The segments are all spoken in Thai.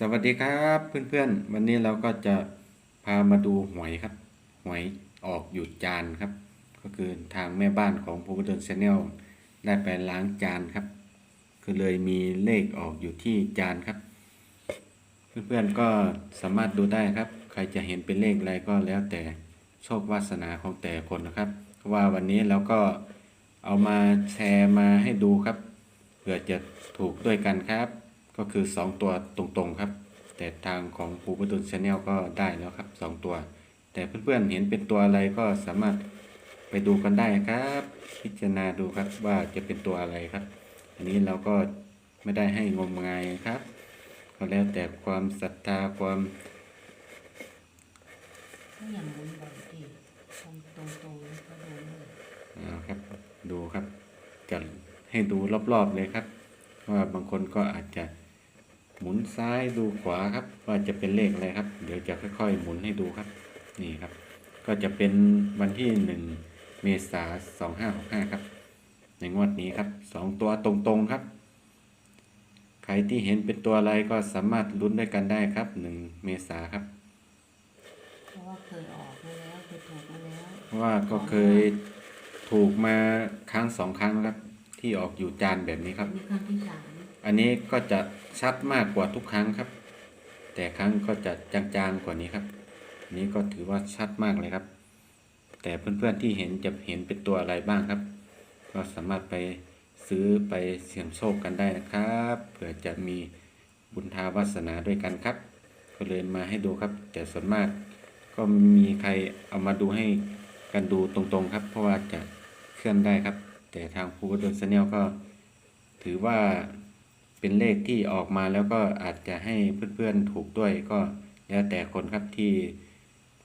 สวัสดีครับเพื่อนๆ วันนี้เราก็จะพามาดูหวยครับ หวยออกอยู่จานครับ ก็คือทางแม่บ้านของภูมิเดินชาแนลได้ไปล้างจานครับ คือเลยมีเลขออกอยู่ที่จานครับ เพื่อนๆก็สามารถดูได้ครับ ใครจะเห็นเป็นเลขอะไรก็แล้วแต่โชควาสนาของแต่คนนะครับว่าวันนี้เราก็เอามาแชร์มาให้ดูครับเผื่อจะถูกด้วยกันครับ ก็คือ 2 ตัวตรงๆครับ แต่ทางของภูประตุนชาแนลก็ได้แล้วครับ 2 ตัว แต่เพื่อนๆเห็นเป็นตัวอะไรก็สามารถไปดูกันได้ครับ พิจารณาดูครับว่าจะเป็นตัวอะไรครับ อันนี้เราก็ไม่ได้ให้งมงายครับก็แล้วแต่ความศรัทธาความอย่างนั้บางทีตรงตรงก็ดนเลยอ่าครับดูครับจะให้ดูรอบๆเลยครับ ว่าบางคนก็อาจจะ หมุนซ้ายดูขวาครับ ว่าจะเป็นเลขอะไรครับ เดี๋ยวจะค่อยๆ หมุนให้ดูครับ นี่ครับ ก็จะเป็นวันที่หนึ่งเมษาสองห้าหกห้าครับ ในงวดนี้ครับสองตัวตรงๆครับ ใครที่เห็นเป็นตัวอะไรก็สามารถลุ้นด้วยกันได้ครับหนึ่งเมษาครับ เพราะว่าเคยออกมาแล้วเคยถูกมาแล้วเพราะว่าก็เคยถูกมาครั้งสองครั้งแล้วครับ ที่ออกอยู่จานแบบนี้ครับนี่ครั้งที่สาม อันนี้ก็จะชัดมากกว่าทุกครั้งครับ แต่ครั้งก็จะจางๆกว่านี้ครับนนี้ก็ถือว่าชัดมากเลยครับ แต่เพื่อนๆที่เห็นจะเห็นเป็นตัวอะไรบ้างครับ ก็สามารถไปซื้อไปเสี่ยงโชคกันได้นะครับเผื่อจะมีบุญทาวาสนาด้วยกันครับ ก็เลยมาให้ดูครับ แต่ส่วนมากก็มีใครเอามาดูให้กันดูตรงๆครับ เพราะว่าจะเคลื่อนได้ครับ แต่ทางภูกระโดนเนลก็ถือว่า เป็นเลขที่ออกมาแล้วก็อาจจะให้เพื่อนๆถูกด้วยก็แล้วแต่คนครับที่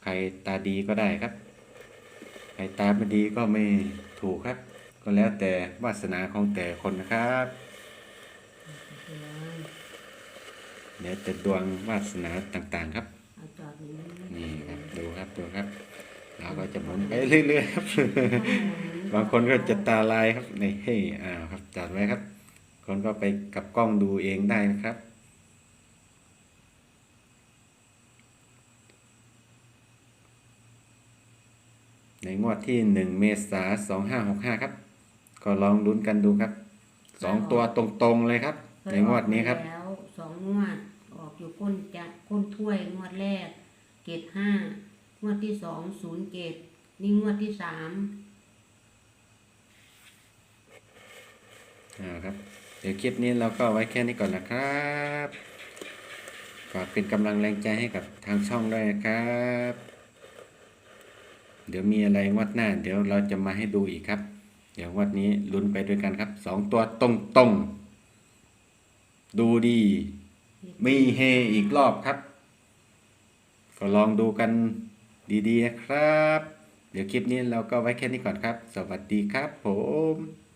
ใครตาดีก็ได้ครับ ใครตาไม่ดีก็ไม่ถูกครับ ก็แล้วแต่วาสนาของแต่คนนะครับเดือนแล้วแต่ดวงวาสนาต่างๆครับ นี่ครับดูครับดูครับเราก็จะหมุนไปเรื่อยๆครับ บางคนก็จะตาลายครับนี่เฮ้ยอ้าวครับจัดไว้ครับ คนก็ไปกับกล้องดูเองได้นะครับ ในงวดที่หนึ่งเมษาสองห้าหกห้าครับ ก็ลองลุ้นกันดูครับ สองตัวตรงๆเลยครับ ในงวดนี้ครับเคยออกมาแล้วสองงวดออกอยู่ก้นจะก้นถ้วยงวดแรก เกตห้างวดที่สองศูนย์เกตนี่งวดที่สามอ่าครับ เดี๋ยวคลิปนี้เราก็ไว้แค่นี้ก่อนนะครับฝากเป็นกำลังแรงใจให้กับทางช่องด้วยนะครับ เดี๋ยวมีอะไรงวดหน้า เดี๋ยวเราจะมาให้ดูอีกครับ เดี๋ยววันนี้ลุ้นไปด้วยกันครับสองตัวตรงตรงดูดี มีเฮอีกรอบครับ ก็ลองดูกันดีๆนะครับ เดี๋ยวคลิปนี้เราก็ไว้แค่นี้ก่อนครับ สวัสดีครับผม